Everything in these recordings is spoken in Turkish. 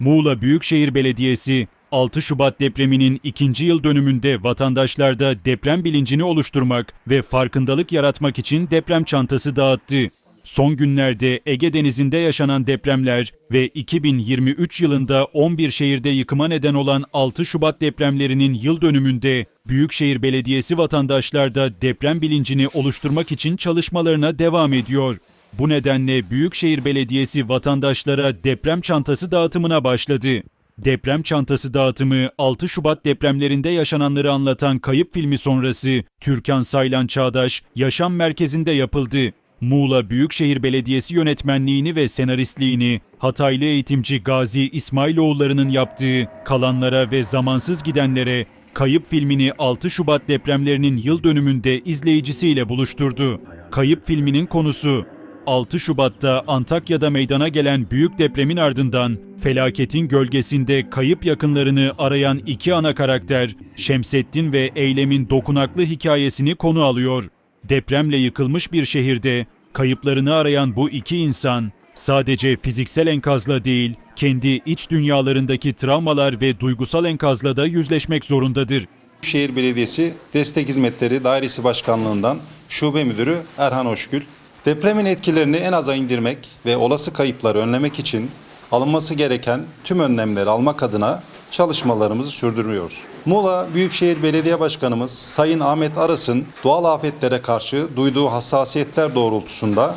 Muğla Büyükşehir Belediyesi 6 Şubat depreminin ikinci yıl dönümünde vatandaşlarda deprem bilincini oluşturmak ve farkındalık yaratmak için deprem çantası dağıttı. Son günlerde Ege Denizi'nde yaşanan depremler ve 2023 yılında 11 şehirde yıkıma neden olan 6 Şubat depremlerinin yıl dönümünde Büyükşehir Belediyesi vatandaşlarda deprem bilincini oluşturmak için çalışmalarına devam ediyor. Bu nedenle Büyükşehir Belediyesi vatandaşlara deprem çantası dağıtımına başladı. Deprem çantası dağıtımı 6 Şubat depremlerinde yaşananları anlatan kayıp filmi sonrası Türkan Saylan Çağdaş Yaşam Merkezi'nde yapıldı. Muğla Büyükşehir Belediyesi yönetmenliğini ve senaristliğini Hataylı eğitimci Gazi İsmailoğulları'nın yaptığı kalanlara ve zamansız gidenlere Kayıp filmini 6 Şubat depremlerinin yıl dönümünde izleyicisiyle buluşturdu. Kayıp filminin konusu 6 Şubat'ta Antakya'da meydana gelen büyük depremin ardından felaketin gölgesinde kayıp yakınlarını arayan iki ana karakter Şemsettin ve Eylem'in dokunaklı hikayesini konu alıyor. Depremle yıkılmış bir şehirde kayıplarını arayan bu iki insan sadece fiziksel enkazla değil, kendi iç dünyalarındaki travmalar ve duygusal enkazla da yüzleşmek zorundadır. Şehir Belediyesi Destek Hizmetleri Dairesi Başkanlığından Şube Müdürü Erhan Hoşgül, depremin etkilerini en aza indirmek ve olası kayıpları önlemek için alınması gereken tüm önlemleri almak adına çalışmalarımızı sürdürüyoruz. Muğla Büyükşehir Belediye Başkanımız Sayın Ahmet Aras'ın doğal afetlere karşı duyduğu hassasiyetler doğrultusunda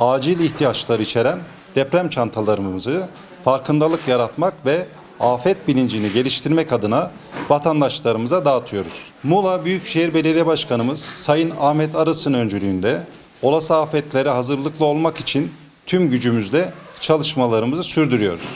acil ihtiyaçlar içeren deprem çantalarımızı farkındalık yaratmak ve afet bilincini geliştirmek adına vatandaşlarımıza dağıtıyoruz. Muğla Büyükşehir Belediye Başkanımız Sayın Ahmet Aras'ın öncülüğünde olası afetlere hazırlıklı olmak için tüm gücümüzle çalışmalarımızı sürdürüyoruz.